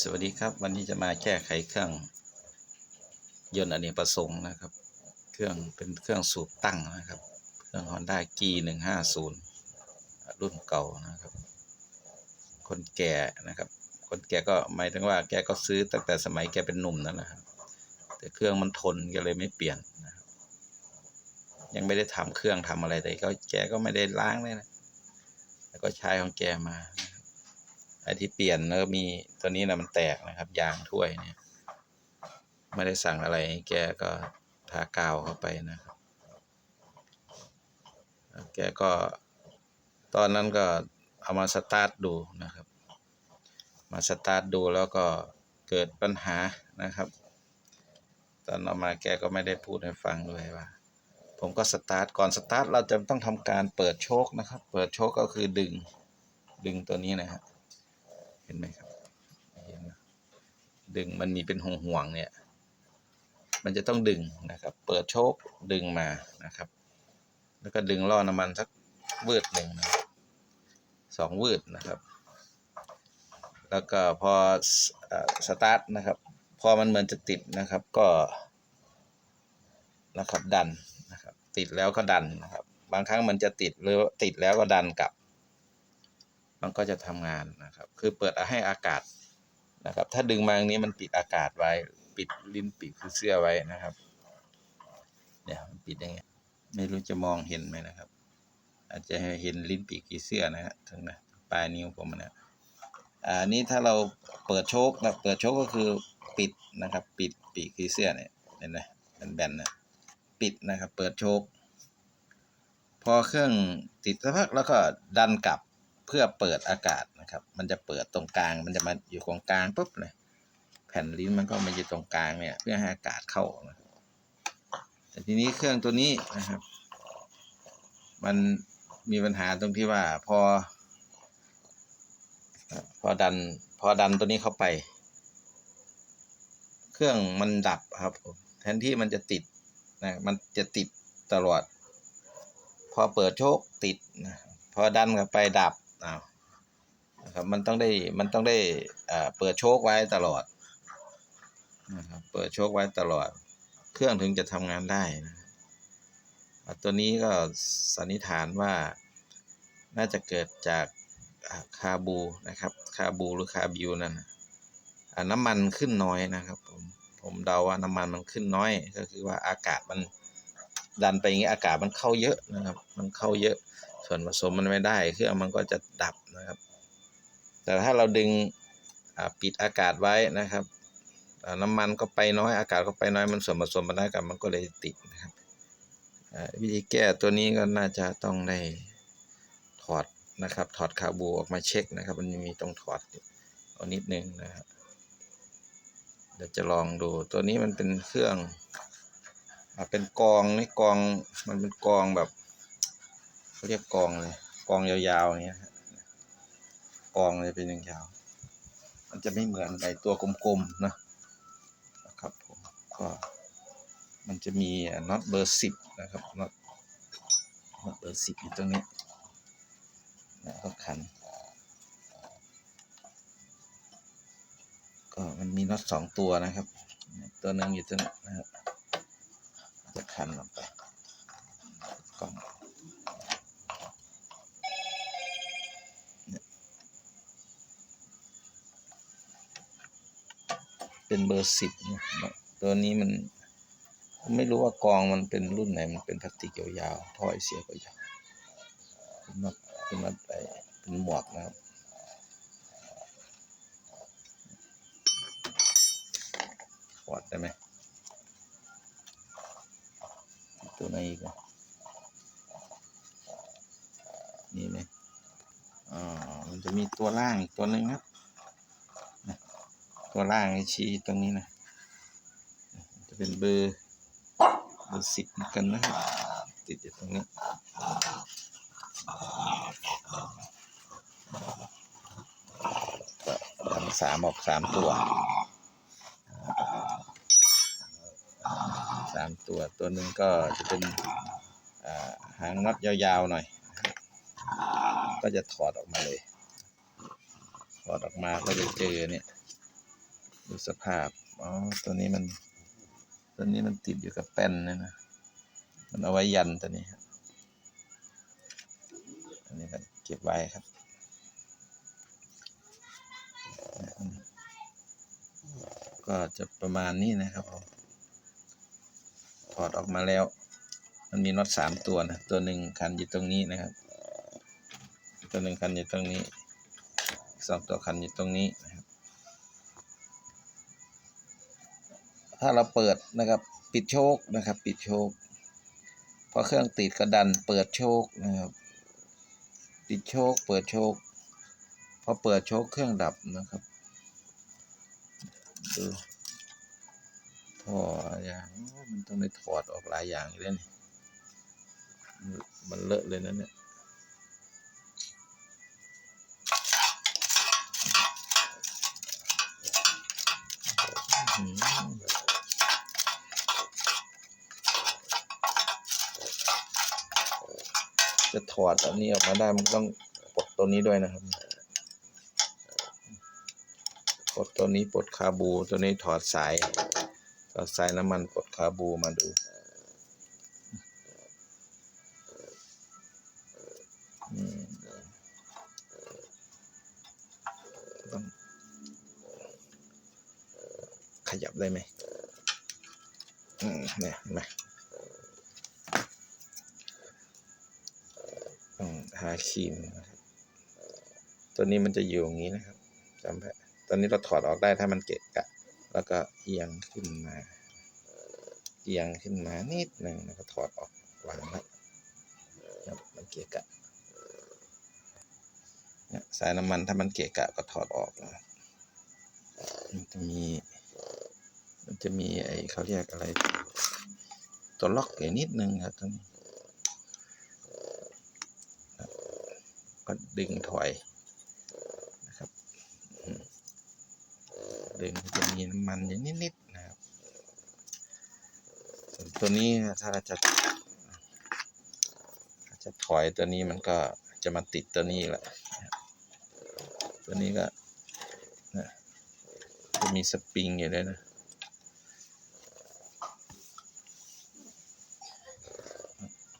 สวัสดีครับ วันนี้จะมาแก้ไขเครื่อง ยนต์อเนกประสงค์นะครับ เครื่องเป็นเครื่องสูบตั้งนะครับ เครื่อง Honda G หนึ่งห้าศูนย์รุ่นเก่านะครับ คนแก่นะครับ คนแก่ก็หมายถึงว่าแกก็ซื้อตั้งแต่สมัยแกเป็นหนุ่มนั่นแหละครับแต่เครื่องมันทนแกเลยไม่เปลี่ยนนะครับ ยังไม่ได้ทำเครื่องทำอะไรแต่ก็แกก็ไม่ได้ล้างเลยนะแล้วก็ใช้ของแกมา ไอ้ที่เปลี่ยนแล้วมีตัวนี้นะมันแตกนะครับ ยางถ้วยเนี่ยไม่ได้สั่งอะไรแกก็ทากาวเข้าไปนะครับแล้วแกก็ตอนนั้นก็เอามาสตาร์ทดูนะครับ มาสตาร์ทดูแล้วก็เกิดปัญหานะครับ ตอนเอามาแกก็ไม่ได้พูดให้ฟังด้วยว่า ผมก็สตาร์ทก่อนสตาร์ทเราจะต้องทำการเปิดโชคนะครับ เปิดโชคก็คือดึงดึงตัวนี้นะครับ เห็นไหมครับเห็นดึงมันมีเป็นห่วงห่วงเนี่ย มันจะต้องดึงนะครับ เปิดโชคดึงมานะครับ แล้วก็ดึงล่อน้ำมันสักวืดหนึ่งนะสองวืดนะครับ แล้วก็พอสเอ่อสตาร์ทนะครับ พอมันเหมือนจะติดนะครับก็นะครับดันนะครับ ติดแล้วก็ดันนะครับ บางครั้งมันจะติดหรือติดแล้วก็ดันกลับ มันก็จะทำงานนะครับ คือเปิดให้อากาศนะครับ ถ้าดึงมาอย่างนี้มันปิดอากาศไว้ ปิดลิ้นปิดคือเสื้อไว้นะครับ เนี่ยมันปิดยังไงไม่รู้จะมองเห็นไหมนะครับ อาจจะเห็นลิ้นปีกผีเสื้อนะฮะถึงนะปลายนิ้วผมนะอ่านี้ถ้าเราเปิดโชคนะเปิดโชคก็คือปิดนะครับ ปิดปีกผีเสื้อเนี่ยเห็นไหมแบนๆนะปิดนะครับ เปิดโชคพอเครื่องติดสักพักแล้วก็ดันกลับ เพื่อเปิดอากาศนะครับ มันจะเปิดตรงกลาง มันจะมาอยู่ตรงกลางปุ๊บเลยแผ่นลิ้นมันก็มาอยู่ตรงกลางเนี่ยเพื่อให้อากาศเข้านะแต่ทีนี้เครื่องตัวนี้นะครับ มันมีปัญหาตรงที่ว่าพอ พอดัน พอดันตัวนี้เข้าไป เครื่องมันดับครับผมแทนที่มันจะติดนะมันจะติดตลอด พอเปิดโชคติดนะพอดันกลับไปดับ อ้าวนะครับมันต้องได้มันต้องได้อ่าเปิดโชคไว้ตลอดนะครับเปิดโชคไว้ตลอด เครื่องถึงจะทำงานได้นะตัวนี้ก็สันนิษฐานว่าน่าจะเกิดจากอ่าคาบูนะครับ คาบูหรือคาบิวนั่นน้ำมันขึ้นน้อยนะครับ ผมผมเดาว่าน้ำมันมันขึ้นน้อย ก็คือว่าอากาศมันดันไปอย่างนี้อากาศมันเข้าเยอะนะครับ มันเข้าเยอะ ส่วนผสมมันไม่ได้เครื่องมันก็จะดับนะครับ แต่ถ้าเราดึงปิดอากาศไว้นะครับน้ำมันก็ไปน้อยอากาศก็ไปน้อยมันส่วนผสมมันได้กันมันก็เลยติดนะครับวิธีแก้ตัวนี้ก็น่าจะต้องได้ถอดนะครับถอดคาบูออกมาเช็คนะครับ มันมีต้องถอดเอานิดนึงนะครับเดี๋ยวจะลองดูตัวนี้มันเป็นเครื่องอเป็นกองนี่กองมันเป็นกองแบบ เขาเรียกกองเลยกองยาวๆอย่างเงี้ยกองเลยเป็นยาวๆมันจะไม่เหมือนไอตัวกลมๆนะนะครับผมก็มันจะมีน็อตเบอร์สิบนะครับน็อตน็อตเบอร์สิบอยู่ตรงนี้นะก็ขัน ก็มันมีน็อตสองตัวนะครับ ตัวหนึงอยู่ตรงนี้นะครับจะคันออกไปกล่องเนี่ย เบอร์สิบนะตัวนี้มัน ไม่รู้ว่ากองมันเป็นรุ่นไหน มันเป็นพลาสติกยาวๆท่อไอเสียก็ยาวเป็นน็อตเป็นน็อตไปเป็นหมวกนะครับถอดได้ไหมตัวไหนอีกอะนี่ไหมอ่ามันจะมีตัวล่างอีกตัวหนึ่งครับน ตัวล่างไอชี้ตรงนี้นะ จะเป็นเบอร์เบอร์สิบเหมือนกันนะติดอยู่ตรงนี้ก็ดันสามออกสามตัวสามตัวตัวหนึ่งก็จะเป็นหางน็อตยาวๆหน่อย ก็จะถอดออกมาเลย ถอดออกมาก็จะเจอเนี่ย ดูสภาพ อ๋อ ตัวนี้มัน ตัวนี้มันติดอยู่กับแป้นนี่ยนะ มันเอาไว้ยันตัวนี้ครับ อันนี้ก็เก็บไว้ครับ ก็จะประมาณนี้นะครับผมถอดออกมาแล้ว มันมีน็อตสามตัวนะ ตัวหนึ่งคันอยู่ตรงนี้นะครับ ตัวหนึ่งคันอยู่ตรงนี้ สองตัวคันอยู่ตรงนี้นะ ถ้าเราเปิดนะครับ ปิดโชคนะครับ ปิดโชคพอเครื่องติดก็ดัน เปิดโชคนะครับ ปิดโชค เปิดโชคพอเปิดโชคเครื่องดับนะครับดูถอดอย่างมันต้องได้ถอดออกหลายอย่างเลยนี่มันเลอะเลยนะเนี่ยอื้อ จะถอดอันนี้ออกมาได้มันต้องปลดตัวนี้ด้วยนะครับปลดตัวนี้ปลดคาบูตัวนี้ถอดสายถอดสายน้ำมันปลดคาบูมาดูต้องขยับได้ไหมอืมเนี่ยไหมต้าครีมนะครับตัวนี้มันจะอยู่อย่างนี้นะครับจำไว้ตอนนี้เราถอดออกได้ถ้ามันเกะกะ แล้วก็เอียงขึ้นมา เอียงขึ้นมานิดหนึ่งแล้วก็ถอดออกวางไว้ครับมันเกะกะเนี่ยสายน้ำมันถ้ามันเกะกะก็ถอดออกนะมันจะมี มันจะมีไอเขาเรียกอะไร ตัวล็อกอย่นิดนึงครับตรงนี้ครับ ก็ดึงถอยนะครับ ดึงจะมีน้ำมันอย่างนิดๆนะครับส่วนตัวนี้ถ้าจะถ้าจะถอยตัวนี้มันก็จะมาติดตัวนี้แหละ ตัวนี้ก็นะจะมีสปริงอยู่ด้วยนะ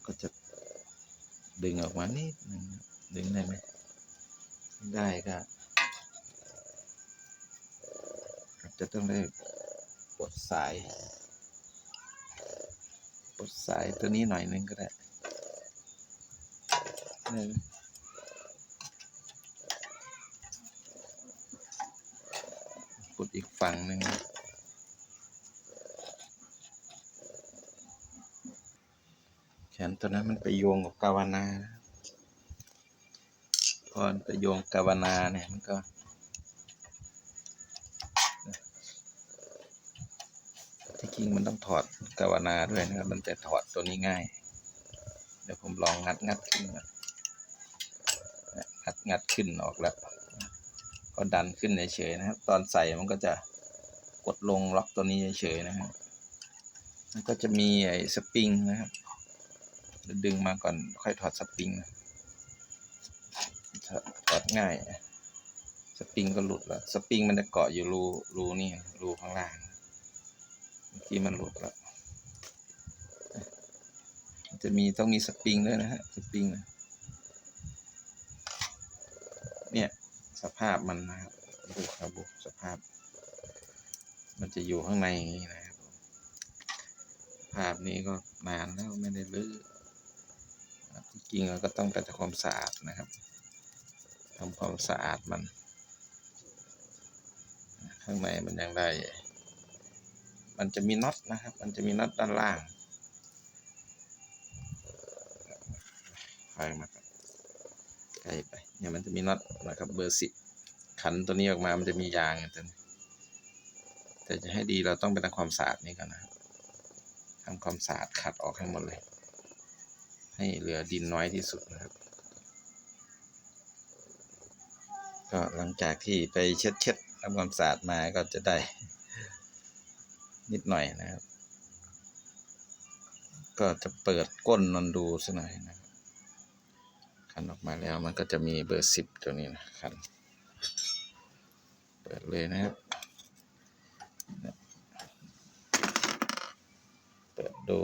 ก็จะดึงออกมานิดนึง ดึงได้ไหมได้ก็อาจจะต้องได้ปลดสายปลดสายตัวนี้หน่อยนึงก็ได้หนึ่งปลดอีกฝั่งหนึ่งแขนตัวนั้นมันไปโยงกับกาวานานะ ครับพอนโยงกาวนาเนี่ยมันก็ที่จริงมันต้องถอดกาวนาด้วยนะครับ มันจะถอดตัวนี้ง่าย เดี๋ยวผมลองงัดงัดขึ้นก่อนงัดงัดขึ้นออกแล้วก็ดันขึ้นเฉยๆนะครับ ตอนใส่มันก็จะกดลงล็อกตัวนี้เฉยๆนะครับมันก็จะมีไอ้สปริงนะครับดึงมาก่อนค่อยถอดสปริงนะ ถอดถอดง่าย สปริงก็หลุดแล้ว สปริงมันจะเกาะอยู่รูรูนี่รูข้างล่างเมื่อกี้มันหลุดแล้วจะมีต้องมีสปริงด้วยนะฮะสปริงนะเนี่ยสภาพมันนะครับดูครับดูสภาพ มันจะอยู่ข้างในนี้นะครับ ภาพนี้ก็นานแล้วไม่ได้ลื้อจริงเราก็ต้องไปทำความสะอาดนะครับ ทำความสะอาดมัน ข้างในมันยังได้ มันจะมีน็อตนะครับ มันจะมีน็อตด้านล่างไฟมาครับใกล้ไปเนี่ยมันจะมีน็อตนะครับ เบอร์สิบขันตัวนี้ออกมามันจะมียางตัวนี้แต่จะให้ดีเราต้องไปทำความสะอาดนี่ก่อนนะครับทำความสะอาดขัดออกให้หมดเลย ให้เหลือดินน้อยที่สุดนะครับ็หลังจากที่ไปเช็ดเช็ดทำความสะอาดมาก็จะได้ นิดหน่อยนะครับ ก็จะเปิดก้นนอนดูสักหน่อยนะครับขันออกมาแล้วมันก็จะมีเบอร์สิบตัวนี้นะครับเปิดเลยนะครับ เปิดดู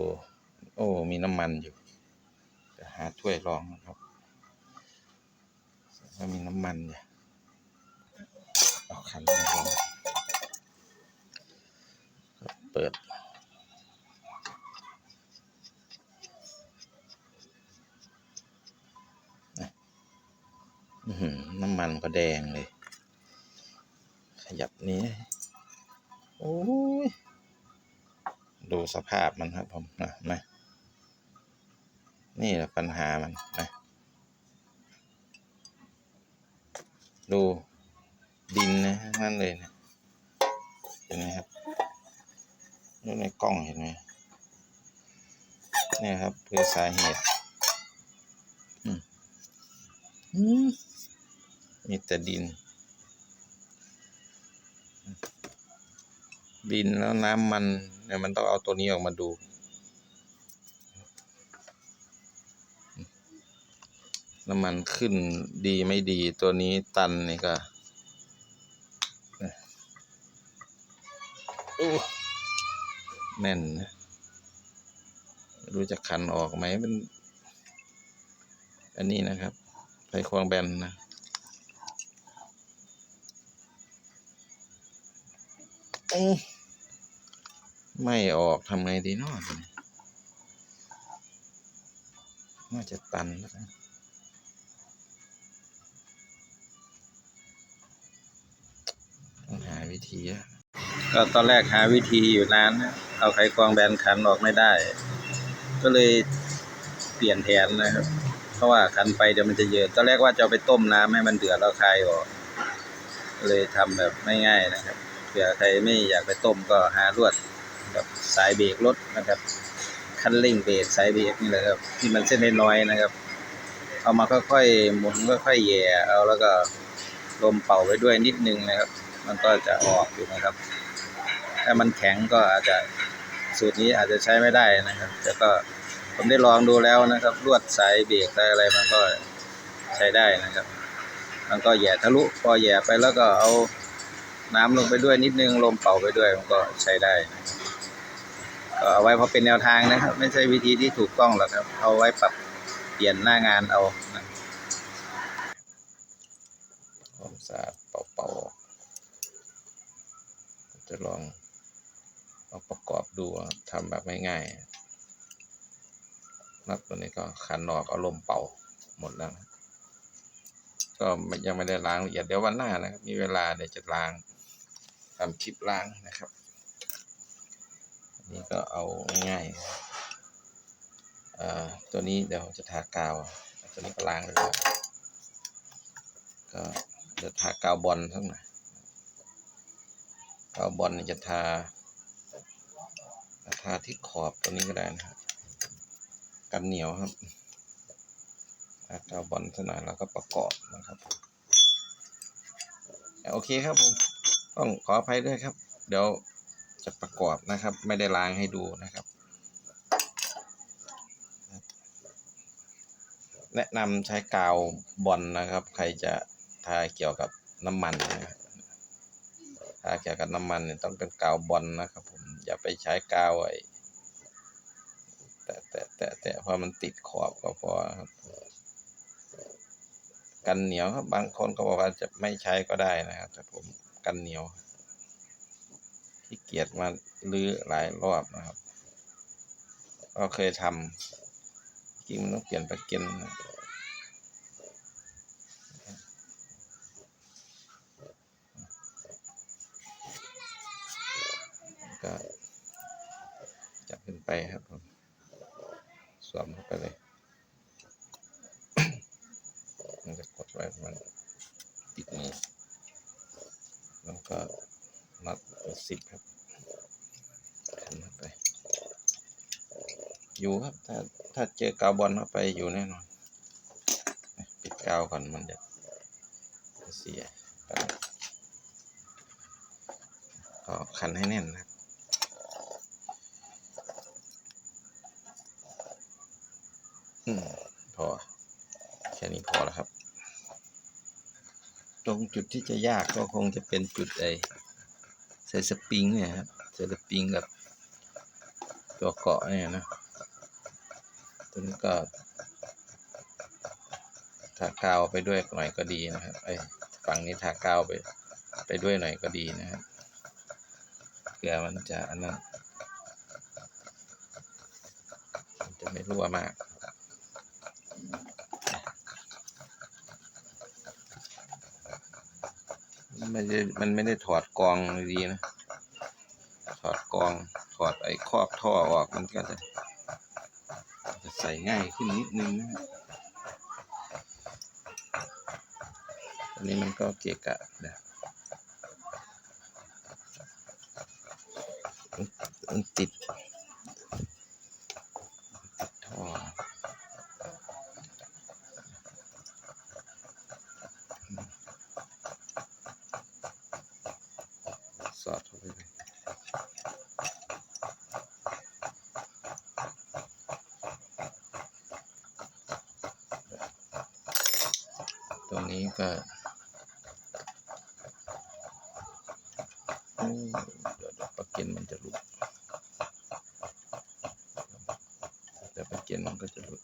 โอ้ มีน้ำมันอยู่จะหาถ้วยรองนะครับ แล้วมีน้ำมันอยู่ เอาขันมาลงเปิด น้ำมันก็แดงเลย ขยับนี้ โอ้ย ดูสภาพมันครับผมนะนะนี่แหละปัญหามันนะดู ดินนะนั่นเลยนะเห็นไหมครับดูในกล้องเห็นไหมนี่ครับคือสาเหตุอืมอืมมีแต่ดิน ดินแล้วน้ำมันเนี่ยมันต้องเอาตัวนี้ออกมาดูน้ำมันขึ้นดีไม่ดีตัวนี้ตันนี่ก็ แน่นนะรู้จะคันออกไหมมัน อันนี้นะครับไฟควงแบนนะอื้อไม่ออกทำไงดีเนาะน่าจะตันแล้วกันต้องหาวิธีอะ ก็ตอนแรกหาวิธีอยู่นานนะเอาไขควงแบนขันออกไม่ได้ ก็เลยเปลี่ยนแผนนะครับ เพราะว่าขันไปเดี๋ยวมันจะเยอะตอนแรกว่าจะไปต้มน้ำให้มันเดือดแล้วคลายออกเลยทำแบบง่ายๆนะครับเผื่อใครไม่อยากไปต้มก็หาลวดแบบสายเบรกรถนะครับคันเร่งเบรกสายเบรกนี่แหละครับที่มันเส้นน้อยนะครับ เอามาค่อยๆหมุนค่อยๆแหย่เอาแล้วก็ลมเป่าไปด้วยนิดนึงนะครับ มันก็จะออกอยู่นะครับ ถ้ามันแข็งก็อาจจะสูตรนี้อาจจะใช้ไม่ได้นะครับ แต่ก็ผมได้ลองดูแล้วนะครับ ลวดสายเบรกอะไรมันก็ใช้ได้นะครับ มันก็แย่ทะลุพอแย่ไปแล้วก็เอาน้ำลงไปด้วยนิดนึงลมเป่าไปด้วยมันก็ใช้ได้นะครับก็เอาไว้เพราะเป็นแนวทางนะครับ ไม่ใช่วิธีที่ถูกต้องหรอกครับ เอาไว้ปรับเปลี่ยนหน้างานเอานะมสะอาดเป่าๆจะลอง เอาประกอบดูทำแบบง่ายๆนับตัวนี้ก็ขันออกเอาลมเป่าหมดแล้วก็ยังไม่ได้ล้างละเอียดเดี๋ยววันหน้านะครับมีเวลาเดี๋ยวจะล้างทำคลิปล้างนะครับนนี้ก็เอาง่ายๆอ่อตัวนี้เดี๋ยวจะทากาว ตัวนี้ก็ล้างเลยก็เดี๋ยวทากาวบอลสักหน่อยกาวบอลจะทา ทาที่ขอบตัวนี้ก็ได้นะครับกันเหนียวครับถ้ากาวบอลสน่อยแล้วก็ประกอบนะครับโอเคครับผมต้องขออภัยด้วยครับ เดี๋ยวจะประกอบนะครับ ไม่ได้ล้างให้ดูนะครับ แนะนำใช้กาวบอลนะครับ ใครจะทาเกี่ยวกับน้ำมันนะทาเกี่ยวกับน้ำมันเนี่ยต้องเป็นกาวบอลนะครับผม อย่าไปใช้กาวไอ้แต่แต่แต่แต่พอมันติดขอบก็พอครับ กันเหนียวครับ บางคนก็บอกว่าจะไม่ใช้ก็ได้นะครับแต่ผมกันเหนียวที่เกียจมาลื้อหลายรอบนะครับ ก็เคยทำจริงมันต้องเปลี่ยนปลั๊กเกนน จับขึ้นไปครับผมสวมเข้าไปเลย มันจะกดไว้มันติดมือแล้วก็นัดเป็นสิบครับขันเข้าไป อยู่ครับ ถ้าถ้าเจอกาวบอลเข้าไปอยู่แน่นอน ปิดกาวก่อนมันจะเสียก็ขันให้แน่นนะครับ อืมพอ แค่นี้พอแล้วครับ ต รงจุดที่จะยากก็คงจะเป็นจุดไอใส่สปริงเนี่ยครับใส่สปริงกับตัวเกาะเนี่ยนะตัวนี้ก็ทากาวไปด้วยหน่อยก็ดีนะครับไอ้ยฝั่งนี้ทากาวไปไปด้วยหน่อยก็ดีนะครับเผื่อมันจะอันนั้นจะไม่รั่วมาก ม่ได้มันไม่ได้ถอดกองดีนะ ถอดกองถอดไอ้ครอบท่อออกมันก็จะจะใส่ง่ายขึ้นนิดนึงนะอันนี้มันก็เกะกะนะติดติดท่อ สอดเข้าไปเลยตรงนี้ก็อืมเดี๋ยวเดี๋ยวปลั๊กเก็นมันจะหลุดเดี๋ยวปลั๊กเก็นมันก็จะหลุด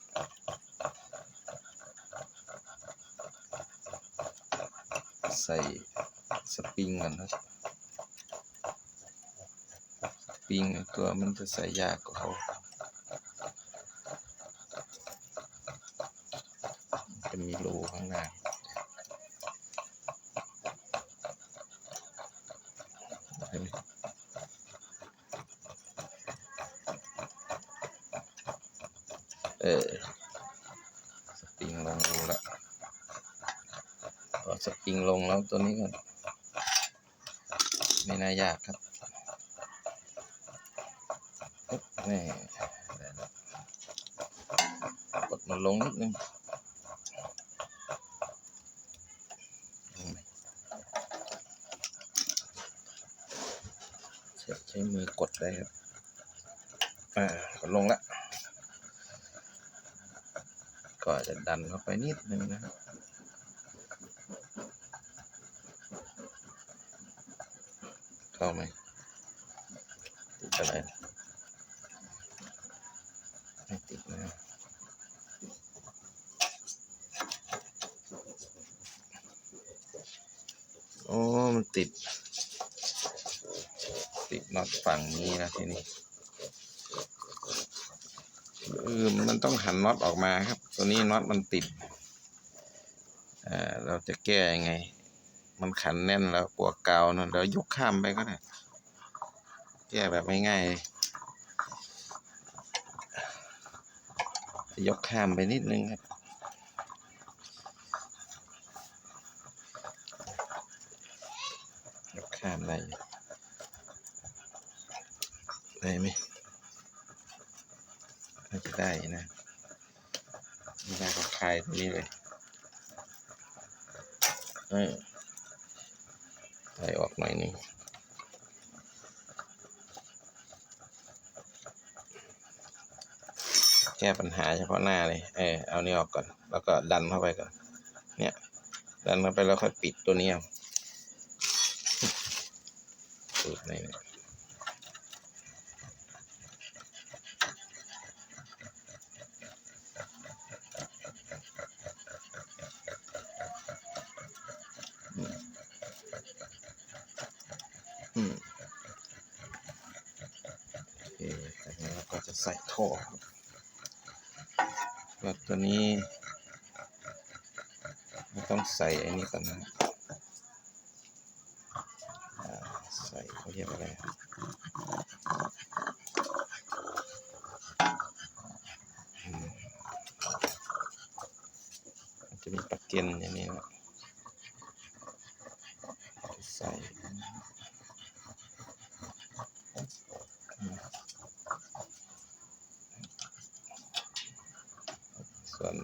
ใส่สปริงก่อนนะปิงตัวมันจะใส่ยากกว่าเขาจะมีรูข้างหน้าเห็นไหมเออ สปริงลงรูละพอสป ริงลงแล้วตัวนี้ก็ไม่น่ายากครับนี่กดมันลงนิดนึงใช้ใช้มือกดได้ครับ อ่ากดลงละ ก็จะดันเข้าไปนิดนึงนะครับ เข้าไหมติดอะไรไม่ติดนะโอ้มันติด ติดน็อตฝั่งนี้นะทีนี้เออมันต้องหันน็อตออกมาครับ ตัวนี้น็อตมันติดอ่อเราจะแก้ยังไง มันขันแน่นแล้วปวกกาวนั่นเรายกข้ามไปก็ได้แก้แบบง่ายๆยกข้ามไปนิดนึงครับยกข้ามได้อยู่ได้ไหมน่าจะได้นะไม่ได้ก็คลายตรงนี้เลย เออ ถอยออกหน่อยนึงแก้ปัญหาเฉพาะหน้าเลย เออเอานี่ออกก่อน แล้วก็ดันเข้าไปก่อน เนี่ย ดันเข้าไปแล้วค่อยปิดตัวนี้เอาสูตรไหนเนี่ยอืมโอเคจากนั้นเราก็จะใส่ท่อครับ ก็ ตัวนี้ไม่ต้องใส่อันนี้ก่อนนะใส่เขาเรียกอะไรจะมีปลั๊กเกนอย่างนี้นะใส่อืมส่วน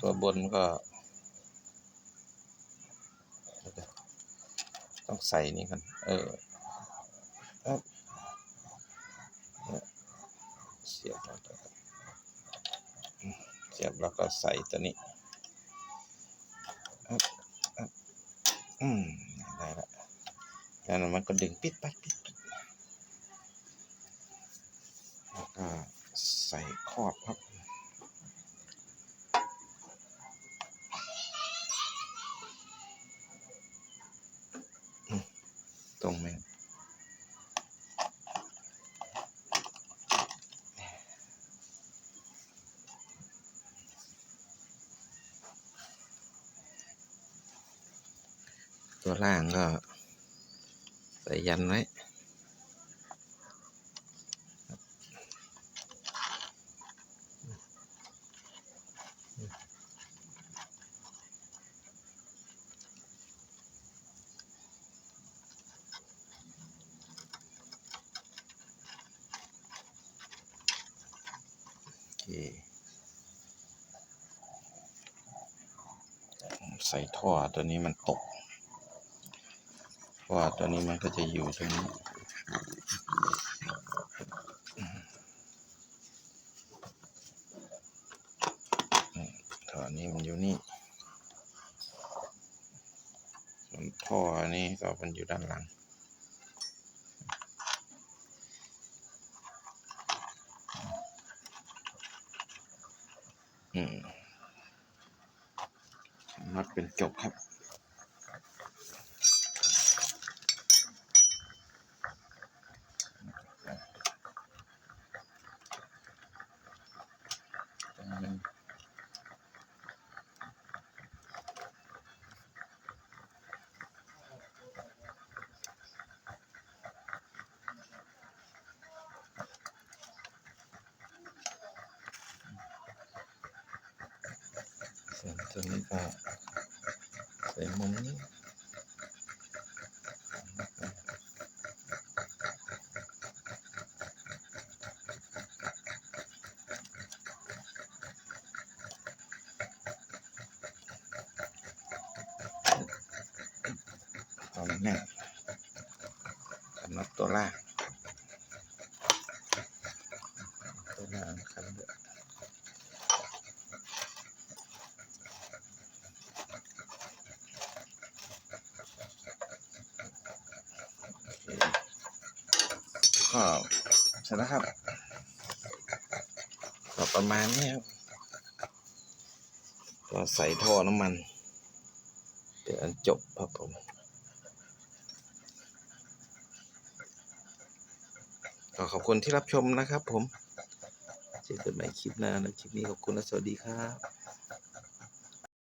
ตัวบ นก็ ต้องใส่นี่กัน เออเนี่ยเสียบลงไปก่อนอืมเสียบแล้วก็ใส่ตัวนี้อืมได้ละแล้วมันก็ดึงปิดไปปิดปิดแล้วก็ใส่ครอบครับ ตรงไหมตัว ล่างก็ใส่ยันไว้ใส่ท่อตัวนี้มันตก ว่าตัวนี้มันก็จะอยู่ตรงนี้อืมท่อนนี้มันอยู่นี่ ส่วนท่อนนี้ก็มันอยู่ด้านหลังอืมมัดเป็นจบครับ ส่วนตัวนี้ก็ใส่มุมนี้เอาแน่นสำหรับตัวล่างตัวล่างคันเดียว ก็เส ร็จแล้วครับก็ประมาณนี้ครับก็ใส่ท่อน้ำมันเดี๋ยวอันจบครับผมก็ขอบคุณที่รับชมนะครับผมเจอกันใหม่คลิปหน้านะคลิปนี้ขอบคุณและสวัสดีครับ